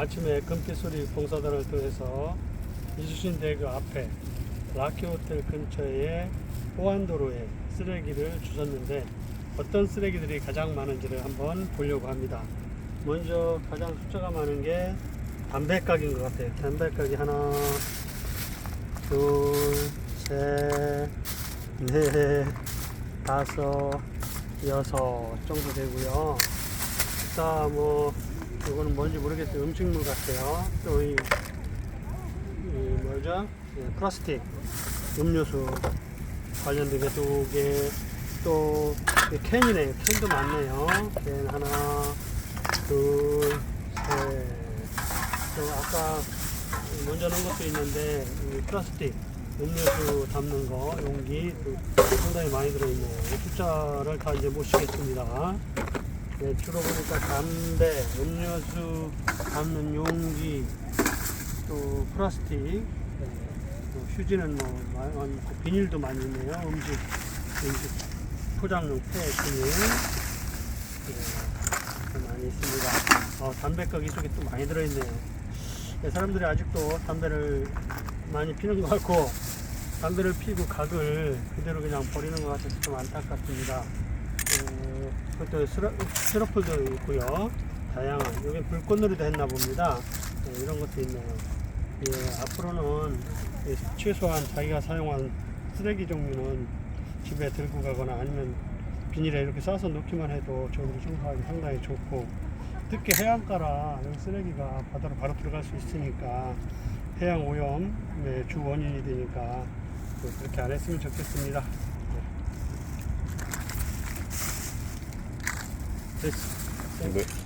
아침에 금빛소리 봉사단을 통해서 이수신 대교 앞에 라키 호텔 근처에 호안도로에 쓰레기를 주셨는데 어떤 쓰레기들이 가장 많은지를 한번 보려고 합니다. 먼저 가장 숫자가 많은 게 담배각인 것 같아요. 담배각이 하나, 둘, 셋, 넷, 다섯, 여섯 정도 되고요. 자, 뭐, 이거는 뭔지 모르겠어요. 음식물 같아요. 또 이, 이 뭐죠? 예, 플라스틱 음료수 관련된 게 두 개, 또, 이 캔이네요. 캔도 많네요. 캔 하나, 둘, 셋. 또 아까 먼저 넣은 것도 있는데, 이 플라스틱 음료수 담는 거, 용기, 또 상당히 많이 들어있네요. 이 숫자를 다 이제 못 쉬겠습니다. 네, 주로 보니까 담배, 음료수 담는 용기, 또 플라스틱, 네, 또 휴지는 뭐 많고 비닐도 많이 있네요. 음식, 음식 포장용 폐 비닐 네, 많이 있습니다. 어, 담배가기 속에 또 많이 들어있네요. 네, 사람들이 아직도 담배를 많이 피는 것 같고 담배를 피고 각을 그대로 그냥 버리는 것 같아서 좀 안타깝습니다. 어, 그것도 스티로폴도 있고요. 다양한 여기 불꽃놀이도 했나 봅니다. 네, 이런 것도 있네요. 예, 앞으로는 이 최소한 자기가 사용한 쓰레기 종류는 집에 들고 가거나 아니면 비닐에 이렇게 싸서 놓기만 해도 저기로 청소하기 상당히 좋고 특히 해안가라 여기 쓰레기가 바다로 바로 들어갈 수 있으니까 해양 오염의 주 원인이 되니까 또 그렇게 안 했으면 좋겠습니다. 네. 됐어. 네.